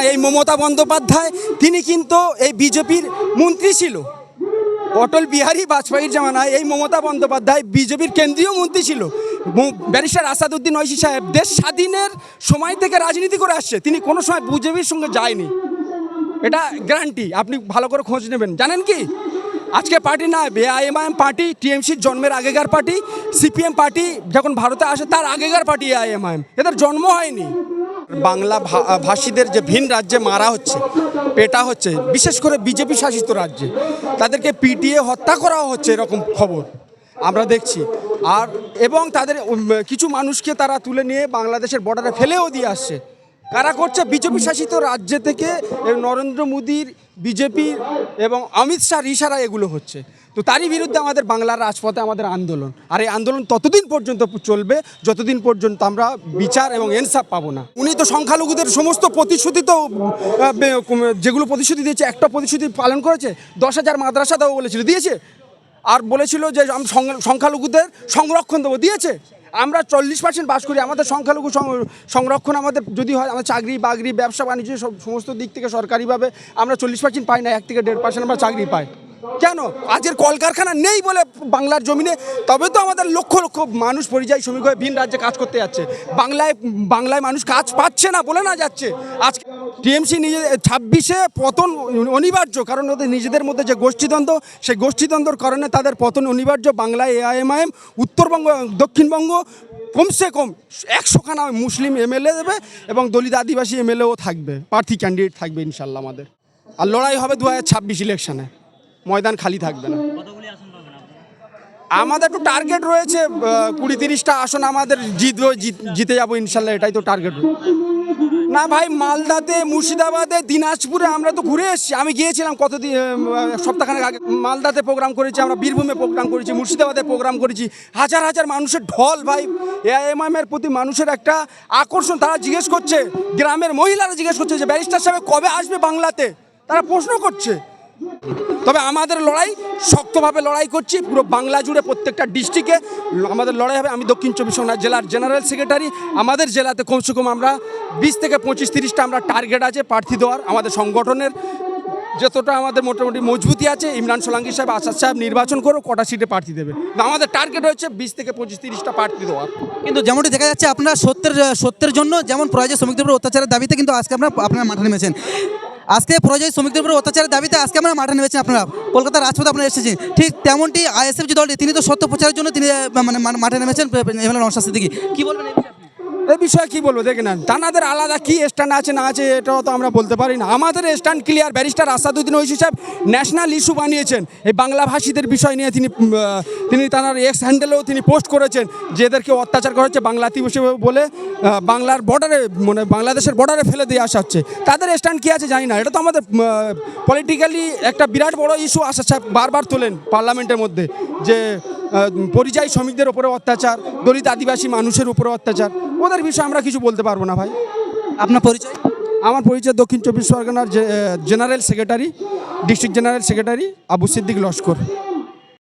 না, এই মমতা বন্দ্যোপাধ্যায়, তিনি কিন্তু এই বিজেপির মন্ত্রী ছিল। অটল বিহারী বাজপেয়ীর জামানায় এই মমতা বন্দ্যোপাধ্যায় বিজেপির কেন্দ্রীয় মন্ত্রী ছিল। ব্যারিস্টার আসাদুদ্দিন ঐশী সাহেব দেশ স্বাধীনের সময় থেকে রাজনীতি করে আসছে, তিনি কোনো সময় বিজেপির সঙ্গে যায়নি। এটা গ্যারান্টি আপনি ভালো করে খোঁজ নেবেন। জানেন কি? আজকে পার্টি না এআইএমআইএম পার্টি টিএমসির জন্মের আগেকার পার্টি সিপিএম পার্টি যখন ভারতে আসে, তার আগেকার পার্টি এআইএমআইএম এদের জন্ম হয়নি। বাংলা ভাষীদের যে ভিন রাজ্যে মারা হচ্ছে পেটা হচ্ছে বিশেষ করে বিজেপি শাসিত রাজ্যে, তাদেরকে পিটিয়ে হত্যা করা হচ্ছে এরকম খবর আমরা দেখছি। আর, এবং তাদের কিছু মানুষকে তারা তুলে নিয়ে বাংলাদেশের বর্ডারে ফেলেও দিয়ে আসছে। কারা করছে? বিজেপি শাসিত রাজ্য থেকে নরেন্দ্র মোদীর, বিজেপি এবং অমিত শাহ ইশারা এগুলো হচ্ছে। তো তারই বিরুদ্ধে আমাদের বাংলার রাজপথে আমাদের আন্দোলন। আর এই আন্দোলন ততদিন পর্যন্ত চলবে, যতদিন পর্যন্ত আমরা বিচার এবং এনসাফ পাবো না। উনি তো সংখ্যালঘুদের সমস্ত প্রতিশ্রুতি তো যেগুলো প্রতিশ্রুতি দিয়েছে, একটা প্রতিশ্রুতি পালন করেছে, দশ হাজার মাদ্রাসা দেবো বলেছিল, দিয়েছে। আর বলেছিল যে সংখ্যালঘুদের সংরক্ষণ দেবো, দিয়েছে। আমরা চল্লিশ পার্সেন্ট বাস করি, আমাদের সংখ্যালঘু সংরক্ষণ আমাদের যদি হয়, আমাদের চাকরি বাকরি, ব্যবসা বাণিজ্য সব, সমস্ত দিক থেকে সরকারিভাবে আমরা চল্লিশ পার্সেন্ট পাই না, এক থেকে দেড় পার্সেন্ট আমরা চাকরি পাই। কেন? আজকের কলকারখানা নেই বলে বাংলার জমিনে, তবে তো আমাদের লক্ষ লক্ষ মানুষ পরিযায়ী শ্রমিক হয়ে ভিন রাজ্যে কাজ করতে যাচ্ছে। বাংলায় বাংলায় মানুষ কাজ পাচ্ছে না বলে না যাচ্ছে। আজকে টিএমসি নিজে ছাব্বিশে পতন অনিবার্য, কারণ ওদের নিজেদের মধ্যে যে গোষ্ঠীদ্বন্দ্ব, সেই গোষ্ঠীদ্বন্দ্বর কারণে তাদের পতন অনিবার্য। বাংলায় এআইএমআইএম, উত্তরবঙ্গ, দক্ষিণবঙ্গ, কমসে কম একশোখানা মুসলিম এমএলএ দেবে এবং দলিত আদিবাসী এমএলএও থাকবে, প্রার্থী ক্যান্ডিডেট থাকবে ইনশাল্লাহ আমাদের। আর লড়াই হবে দু হাজার ছাব্বিশ ইলেকশনে ময়দান খালি থাকবে না। আমাদের একটু টার্গেট রয়েছে কুড়ি তিরিশটা আসন আমাদের জিতবো, জিত- যাব ইনশাল্লাহ, এটাই তো টার্গেট না ভাই, মালদাতে, মুর্শিদাবাদে, দিনাজপুরে আমরা তো ঘুরে এসেছি। আমি গিয়েছিলাম কতদিন সপ্তাহখানেক আগে। মালদাতে প্রোগ্রাম করেছি, আমরা বীরভূমে প্রোগ্রাম করেছি, মুর্শিদাবাদে প্রোগ্রাম করেছি। হাজার হাজার মানুষের ঢল ভাই। এআইএমএমের প্রতি মানুষের একটা আকর্ষণ। তারা জিজ্ঞেস করছে, গ্রামের মহিলারা জিজ্ঞেস করছে যে, ব্যারিস্টার সাহেব কবে আসবে বাংলাতে? তারা প্রশ্ন করছে। তবে আমাদের লড়াই শক্তভাবে লড়াই করছি, পুরো বাংলা জুড়ে প্রত্যেকটা ডিস্ট্রিক্টে আমাদের লড়াই হবে। আমি দক্ষিণ চব্বিশ পরগনা জেলার জেনারেল সেক্রেটারি আমাদের জেলাতে কমসে কম আমরা বিশ থেকে পঁচিশ, তিরিশটা আমরা টার্গেট আছে প্রার্থী দেওয়ার, আমাদের সংগঠনের যতটা আমাদের মোটামুটি মজবুতি আছে, ইমরান সোলাঙ্কি সাহেব, আসাদ সাহেব নির্বাচন করে কটা সিটে প্রার্থী দেবে। আমাদের টার্গেট হচ্ছে বিশ থেকে পঁচিশ, তিরিশটা প্রার্থী দেওয়ার। কিন্তু যেমনটি দেখা যাচ্ছে, আপনারা সত্যের সত্যের জন্য যেমন প্রয়োজন শ্রমিকদের উপর অত্যাচারের দাবিতে কিন্তু আজকে আপনারা আপনারা মাঠে নেমেছেন। আজকে পরাজয় শ্রমিকদের উপর অত্যাচারের দাবিতে আজকে আমরা মাঠে নেমেছেন আপনারা। কলকাতার রাজপথে আপনারা এসেছেন। ঠিক তেমনটি আইএসএফ যে দলটি, তিনি তো সত্য প্রচারের জন্য তিনি মানে মাঠে নেমেছেন নশা সিদ্দিকি। কী বলবেন এই বিষয়ে? কি বলব? দেখে নেন। তানাদের আলাদা কি স্ট্যান্ড আছে, না আছে, এটাও তো আমরা বলতে পারি না। আমাদের stand clear barrister Asaduddin Owaisi sahib national issue বানিয়েছেন। এই বাংলা ভাষীদের বিষয় নিয়ে তিনি তিনি তার এক্স হ্যান্ডেলেও তিনি পোস্ট করেছেন যে এদেরকে অত্যাচার করা হচ্ছে বাংলা দিবসে বলে বাংলার বর্ডারে মানে বাংলাদেশের বর্ডারে ফেলে দিয়ে আসা হচ্ছে। তাদের স্ট্যান্ড কি আছে জানি না। এটা তো আমাদের পলিটিক্যালি একটা বিরাট বড় ইস্যু আসাদ সাহেব বারবার তোলেন পার্লামেন্টের মধ্যে, যে পরিযায়ী শ্রমিকদের উপরে অত্যাচার, দলিত আদিবাসী মানুষের উপরে অত্যাচার। ওদের বিষয়ে আমরা কিছু বলতে পারব না ভাই। আপনার পরিচয়? আমার পরিচয় দক্ষিণ চব্বিশ পরগনার general secretary district general secretary Abu Siddique Laskar.